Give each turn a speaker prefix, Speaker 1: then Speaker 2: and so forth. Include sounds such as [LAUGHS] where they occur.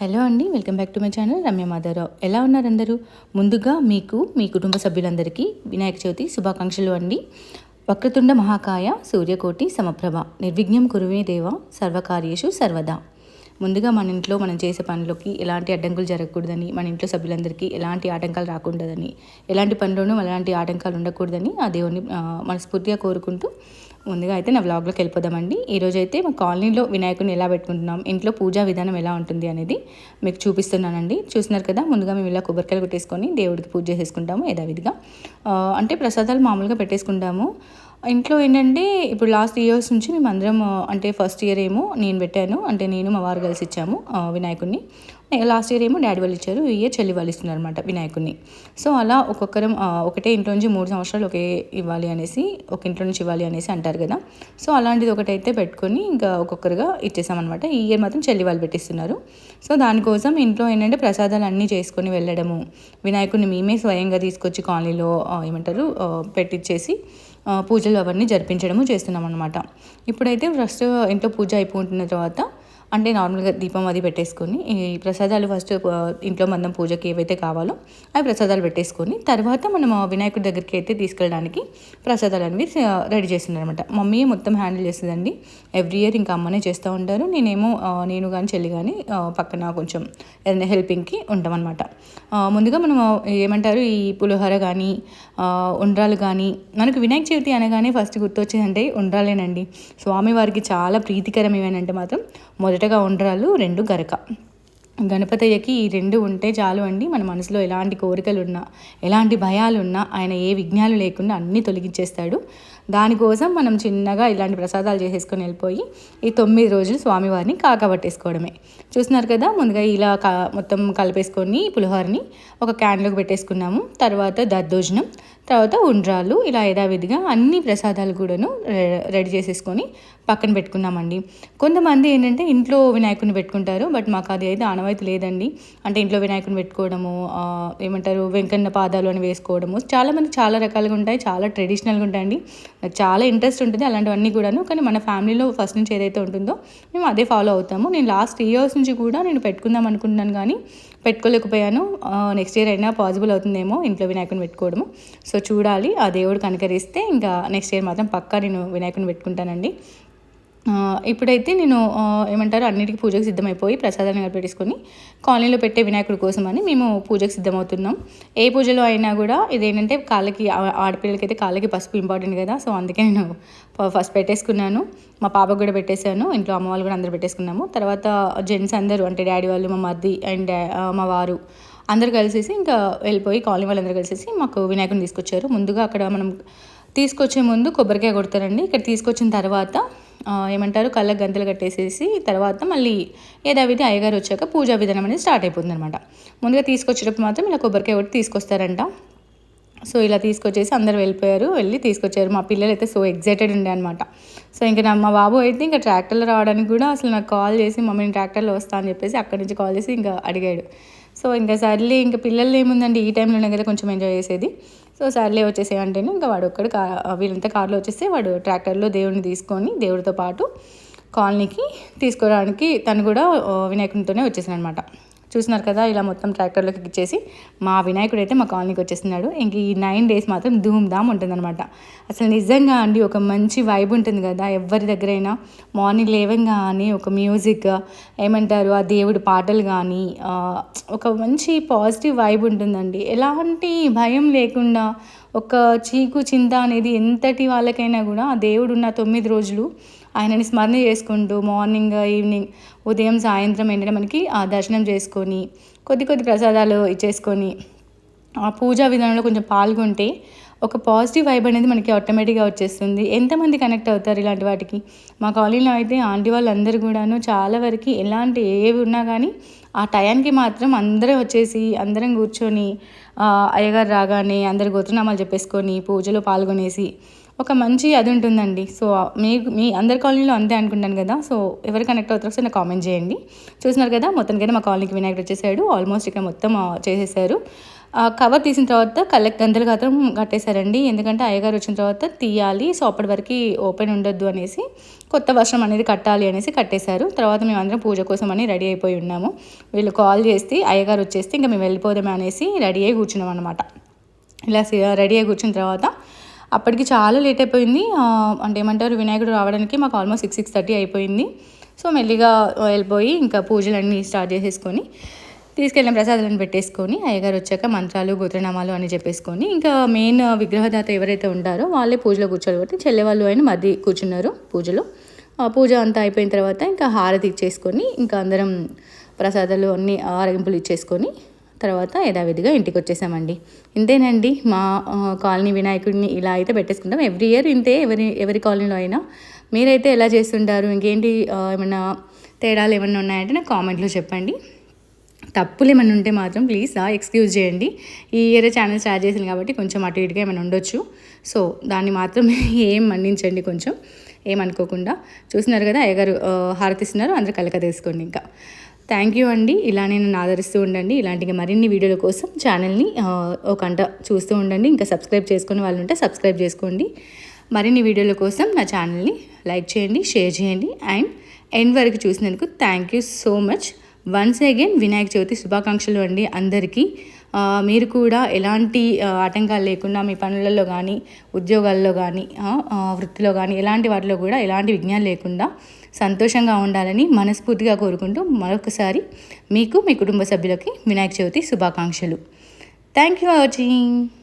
Speaker 1: Hello అండి welcome back to my channel Ramya Madhavarao. ఎలా ఉన్నారు అందరూ? ముందుగా మీకు మీ కుటుంబ సభ్యులందరికీ వినాయక చవితి శుభాకాంక్షలు అండి. వక్రతుండ మహాకాయ సూర్యకోటి సమప్రభ. నిర్విఘ్నం కురువే దేవ సర్వకార్యేషు సర్వదా. ముందుగా మన ఇంట్లో మనం చేసే పనులకి ఎలాంటి అడ్డంకులు జరగకూడదని మన ఇంట్లో సభ్యులందరికీ ఎలాంటి ఆటంకాలు రాకూడదని ఎలాంటి పనుల్లోనూ ఎలాంటి ఆటంకాలు ఉండకూడదని ఆ దేవుని మనస్ఫూర్తిగా కోరుకుంటూ ముందుగా అయితే నా వ్లాగ్లోకి వెళ్ళిపోదామండి. ఈరోజు అయితే మా కాలనీలో వినాయకుడిని ఎలా పెట్టుకుంటున్నాం ఇంట్లో పూజా విధానం ఎలా ఉంటుంది అనేది మీకు చూపిస్తున్నానండి. చూస్తున్నారు కదా ముందుగా మేము ఇలా కొబ్బరికాయలు కొట్టేసుకొని దేవుడికి పూజ చేసుకుంటాము యథావిధిగా. అంటే ప్రసాదాలు మామూలుగా పెట్టేసుకుంటాము. ఇంట్లో ఏంటంటే ఇప్పుడు లాస్ట్ ఇయర్స్ నుంచి మేము అందరం అంటే ఫస్ట్ ఇయర్ ఏమో నేను పెట్టాను. అంటే నేను మా వారు కలిసి ఇచ్చాము వినాయకుడిని లాస్ట్ ఇయర్ ఏమో డాడీ వాళ్ళు ఇచ్చారు ఈ ఇయర్ చెల్లి వాళ్ళు ఇస్తున్నారు అనమాట వినాయకుడిని సో అలా ఒక్కొక్కరం ఒకటే ఇంట్లో నుంచి మూడు సంవత్సరాలు ఒకే ఇవ్వాలి అనేసి ఒక ఇంట్లో నుంచి ఇవ్వాలి అనేసి అంటారు కదా. సో అలాంటిది ఒకటైతే పెట్టుకొని ఇంకా ఒక్కొక్కరుగా ఇచ్చేసామన్నమాట. ఈ ఇయర్ మాత్రం చెల్లి వాళ్ళు పెట్టిస్తున్నారు. సో దానికోసం ఇంట్లో ఏంటంటే ప్రసాదాలు అన్నీ చేసుకొని వెళ్ళడము వినాయకుడిని మేమే స్వయంగా తీసుకొచ్చి కాలనీలో ఏమంటారు పెట్టించేసి పూజలు అవన్నీ జరిపించడము చేస్తున్నాం అనమాట ఇప్పుడైతే ఫస్ట్ ఇంట్లో పూజ అయిపోతున్న తర్వాత అంటే నార్మల్గా దీపం అది పెట్టేసుకొని ఈ ప్రసాదాలు ఫస్ట్ ఇంట్లో మనం పూజకి ఏవైతే కావాలో అవి ప్రసాదాలు పెట్టేసుకొని తర్వాత మనం వినాయకుడి దగ్గరికి అయితే తీసుకెళ్ళడానికి ప్రసాదాలు అనేవి రెడీ చేస్తున్నారనమాట మమ్మీ మొత్తం హ్యాండిల్ చేస్తుందండి. ఎవ్రీ ఇయర్ ఇంకా అమ్మనే చేస్తూ ఉంటారు. నేనేమో నేను కానీ చెల్లి కానీ పక్కన కొంచెం ఏదైనా హెల్పింగ్కి ఉంటామన్నమాట. ముందుగా మనం ఏమంటారు ఈ పులిహోర కానీ ఉండ్రాలు కానీ మనకు వినాయక చవితి అనగానే ఫస్ట్ గుర్తొచ్చేదంటే ఉండ్రాలేనండి. స్వామివారికి చాలా ప్రీతికరం అంటే మాత్రం మొదటగా ఉండరాలు రెండు గరక. గణపతయ్యకి ఈ రెండు ఉంటే చాలు అండి. మన మనసులో ఎలాంటి కోరికలు ఉన్నా ఎలాంటి భయాలున్నా ఆయన ఏ విఘ్నాలు లేకుండా అన్నీ తొలగించేస్తాడు. దానికోసం మనం చిన్నగా ఇలాంటి ప్రసాదాలు చేసేసుకొని వెళ్ళిపోయి ఈ తొమ్మిది రోజులు స్వామివారిని కాకబట్టేసుకోవడమే చూస్తున్నారు కదా ముందుగా ఇలా కా మొత్తం కలిపేసుకొని పులిహోరని ఒక క్యాన్లోకి పెట్టేసుకున్నాము. తర్వాత దద్దోజనం తర్వాత ఉండ్రాలు ఇలా యథావిధిగా అన్ని ప్రసాదాలు కూడాను రె- రెడీ చేసేసుకొని పక్కన పెట్టుకున్నామండి. కొంతమంది ఏంటంటే ఇంట్లో వినాయకుడిని పెట్టుకుంటారు బట్ మాకు అది అయితే ఆనవాయితీ లేదండి. అంటే ఇంట్లో వినాయకుడిని పెట్టుకోవడము ఏమంటారు వెంకన్న పాదాలు అని వేసుకోవడము చాలామంది చాలా రకాలుగా ఉంటాయి చాలా ట్రెడిషనల్గా ఉంటాయండి. నాకు చాలా ఇంట్రెస్ట్ ఉంటుంది అలాంటివన్నీ కూడాను. కానీ మన ఫ్యామిలీలో ఫస్ట్ నుంచి ఏదైతే ఉంటుందో మేము అదే ఫాలో అవుతాము. నేను లాస్ట్ ఇయర్స్ నుంచి కూడా నేను పెట్టుకుందాం అనుకుంటున్నాను కానీ పెట్టుకోలేకపోయాను. నెక్స్ట్ ఇయర్ అయినా పాసిబుల్ అవుతుందేమో ఇంట్లో వినాయకుని పెట్టుకోవడము. సో చూడాలి. ఆ దేవుడు కనుకరిస్తే ఇంకా నెక్స్ట్ ఇయర్ మాత్రం పక్కా నేను వినాయకుని పెట్టుకుంటానండి. ఇప్పుడైతే నేను ఏమంటారు అన్నిటికీ పూజకు సిద్ధమైపోయి ప్రసాదాన్ని పెట్టేసుకొని కాలనీలో పెట్టే వినాయకుడి కోసం అని మేము పూజకు సిద్ధమవుతున్నాం. ఏ పూజలో అయినా కూడా ఇదేంటంటే కాళ్ళకి ఆడపిల్లలకైతే కాళ్ళకి పసుపు ఇంపార్టెంట్ కదా సో అందుకే నేను ఫస్ట్ పెట్టేసుకున్నాను. మా పాపకు కూడా పెట్టేశాను ఇంట్లో అమ్మ వాళ్ళు కూడా అందరూ పెట్టేసుకున్నాము. తర్వాత జెంట్స్ అందరూ అంటే డాడీ వాళ్ళు మా మద్ది అండ్ మా వారు అందరు కలిసేసి ఇంకా వెళ్ళిపోయి కాలనీ వాళ్ళందరూ కలిసేసి మాకు వినాయకుని తీసుకొచ్చారు. ముందుగా అక్కడ మనం తీసుకొచ్చే ముందు కొబ్బరికాయ కొడతారండి. ఇక్కడ తీసుకొచ్చిన తర్వాత ఏమంటారు కళ్ళకు గంతలు కట్టేసేసి తర్వాత మళ్ళీ యథావిధి అయ్యగారు వచ్చాక పూజా విధానం అనేది స్టార్ట్ అయిపోతుంది అనమాట ముందుగా తీసుకొచ్చేటప్పుడు మాత్రం ఇలా కొబ్బరికాయ కొట్టి తీసుకొస్తారంట. సో ఇలా తీసుకొచ్చేసి అందరు వెళ్ళిపోయారు వెళ్ళి తీసుకొచ్చారు. మా పిల్లలు అయితే సో ఎగ్జైటెడ్ ఉండే అనమాట సో ఇంకా నా మా బాబు అయితే ఇంకా ట్రాక్టర్లో రావడానికి కూడా అసలు నాకు కాల్ చేసి మమ్మీని ట్రాక్టర్లో వస్తా అని చెప్పేసి అక్కడి నుంచి కాల్ చేసి ఇంకా అడిగాడు. సో ఇంకా సర్లే ఇంకా పిల్లలు ఏముందండి? ఈ టైంలోనే కదా కొంచెం ఎంజాయ్ చేసేది. సో సర్లే వచ్చేసేయంటేనే ఇంకా వాడు ఒక్కడు కా వీళ్ళంతా కార్లో వచ్చేస్తే వాడు ట్రాక్టర్లో దేవుడిని తీసుకొని దేవుడితో పాటు కాలనీకి తీసుకురావడానికి తను కూడా వినాయకునితోనే వచ్చేసాను అనమాట చూస్తున్నారు కదా ఇలా మొత్తం ట్రాక్టర్లోకి ఇచ్చేసి మా వినాయకుడు అయితే మా కాలనీకి వచ్చేస్తున్నాడు. ఇంక ఈ నైన్ డేస్ మాత్రం ధూమ్ ధామ్ ఉంటుందన్నమాట. అసలు నిజంగా అండి ఒక మంచి వైబ్ ఉంటుంది కదా ఎవరి దగ్గరైనా మార్నింగ్ లేవంగానే ఒక మ్యూజిక్ ఏమంటారు ఆ దేవుడి పాటలు కానీ ఒక మంచి పాజిటివ్ వైబ్ ఉంటుందండి. ఎలాంటి భయం లేకుండా ఒక చీకు చింత అనేది ఎంతటి వాళ్ళకైనా కూడా ఆ దేవుడు ఉన్న తొమ్మిది రోజులు ఆయనని స్మరణ చేసుకుంటూ మార్నింగ్ ఈవినింగ్ ఉదయం సాయంత్రం ఏంటంటే మనకి ఆ దర్శనం చేసుకొని కొద్ది కొద్ది ప్రసాదాలు ఇచ్చేసుకొని ఆ పూజా విధానంలో కొంచెం పాల్గొంటే ఒక పాజిటివ్ వైబ్ అనేది మనకి ఆటోమేటిక్గా వచ్చేస్తుంది. ఎంతమంది కనెక్ట్ అవుతారు ఇలాంటి వాటికి? మా కాలనీలో అయితే ఆంటీ వాళ్ళందరూ కూడాను చాలా వరకు ఎలాంటి ఏవి ఉన్నా కానీ ఆ టయానికి మాత్రం అందరూ వచ్చేసి అందరం కూర్చొని అయ్యగారు రాగానే అందరు గోత్రనామాలు చెప్పేసుకొని పూజలో పాల్గొనేసి ఒక మంచి అది ఉంటుందండి. సో మీ మీ అందరి కాలనీలో అంతే అనుకుంటాను కదా. సో ఎవరు కనెక్ట్ అవుతారో ఒకసారి నాకు కామెంట్ చేయండి. చూస్తున్నారు కదా మొత్తానికైతే మా కాలనీకి వినాయకుడు వచ్చేసాడు. ఆల్మోస్ట్ ఇక్కడ మొత్తం చేసేసారు. ఆ కవర్ తీసిన తర్వాత కళ్ళకి గంతలు మాత్రం కట్టేశారండి. ఎందుకంటే అయ్యగారు వచ్చిన తర్వాత తీయాలి. సో అప్పటి వరకు ఓపెన్ ఉండొద్దు అనేసి కొత్త వర్షం అనేది కట్టాలి అనేసి కట్టేశారు. తర్వాత మేము అందరం పూజ కోసం అని రెడీ అయిపోయి ఉన్నాము. వీళ్ళు కాల్ చేస్తే అయ్యగారు వచ్చేస్తే ఇంకా మేము వెళ్ళిపోదాం అనేసి రెడీ అయ్యి కూర్చున్నాం అనమాట ఇలా రెడీ అయ్యి కూర్చున్న తర్వాత అప్పటికి చాలా లేట్ అయిపోయింది. అంటే ఏమంటారు వినాయకుడు రావడానికి మాకు ఆల్మోస్ట్ సిక్స్ సిక్స్ థర్టీ అయిపోయింది. సో మెల్లిగా వెళ్ళిపోయి ఇంకా పూజలన్నీ స్టార్ట్ చేసేసుకొని తీసుకెళ్ళిన ప్రసాదాలను పెట్టేసుకొని అయ్యగారు వచ్చాక మంత్రాలు గోత్రనామాలు అని చెప్పేసుకొని ఇంకా మెయిన్ విగ్రహదాత ఎవరైతే ఉంటారో వాళ్ళే పూజలో కూర్చోరు కాబట్టి చెల్లెవాళ్ళు అయిన మధ్య కూర్చున్నారు పూజలో. పూజ అంతా అయిపోయిన తర్వాత ఇంకా హారతి ఇచ్చేసుకొని ఇంకా అందరం ప్రసాదాలు అన్నీ ఆరగింపులు ఇచ్చేసుకొని తర్వాత యథావిధిగా ఇంటికి వచ్చేసామండి ఇంతేనండి మా కాలనీ వినాయకుడిని ఇలా అయితే పెట్టేసుకుంటాం. ఎవ్రీ ఇయర్ ఇంతే ఎవరి ఎవరి కాలనీలో అయినా. మీరైతే ఎలా చేస్తుంటారు? ఇంకేంటి ఏమైనా తేడాలు ఏమైనా ఉన్నాయంటే నాకు కామెంట్లో చెప్పండి. తప్పులు ఏమైనా ఉంటే మాత్రం ప్లీజ్ ఎక్స్క్యూజ్ చేయండి. ఈ ఇయర్ ఛానల్ స్టార్ట్ చేసింది కాబట్టి కొంచెం అటు ఇటుగా ఏమైనా ఉండొచ్చు. సో దాన్ని మాత్రం [LAUGHS] ఏం మన్నించండి కొంచెం. ఏమనుకోకుండా. చూస్తున్నారు కదా అయ్యగారు హారతిస్తున్నారు. అందరు కలక తీసుకోండి ఇంకా. థ్యాంక్ యూ అండి. ఇలానే నన్ను ఆదరిస్తూ ఉండండి. ఇలాంటి మరిన్ని వీడియోల కోసం ఛానల్ని ఒక గంట చూస్తూ ఉండండి. ఇంకా సబ్స్క్రైబ్ చేసుకునే వాళ్ళు ఉంటే సబ్స్క్రైబ్ చేసుకోండి. మరిన్ని వీడియోల కోసం నా ఛానల్ని లైక్ చేయండి షేర్ చేయండి. అండ్ ఎండ్ వరకు చూసినందుకు thank you so much once again Vinayaka Chavithi శుభాకాంక్షలు అండి అందరికీ. మీరు కూడా ఎలాంటి ఆటంకాలు లేకుండా మీ పనులలో కానీ ఉద్యోగాల్లో కానీ వృత్తిలో కానీ ఎలాంటి వాటిలో కూడా ఎలాంటి విజ్ఞానం లేకుండా సంతోషంగా ఉండాలని మనస్ఫూర్తిగా కోరుకుంటూ మరొకసారి మీకు మీ కుటుంబ సభ్యులకి వినాయక చవితి శుభాకాంక్షలు. Thank you for watching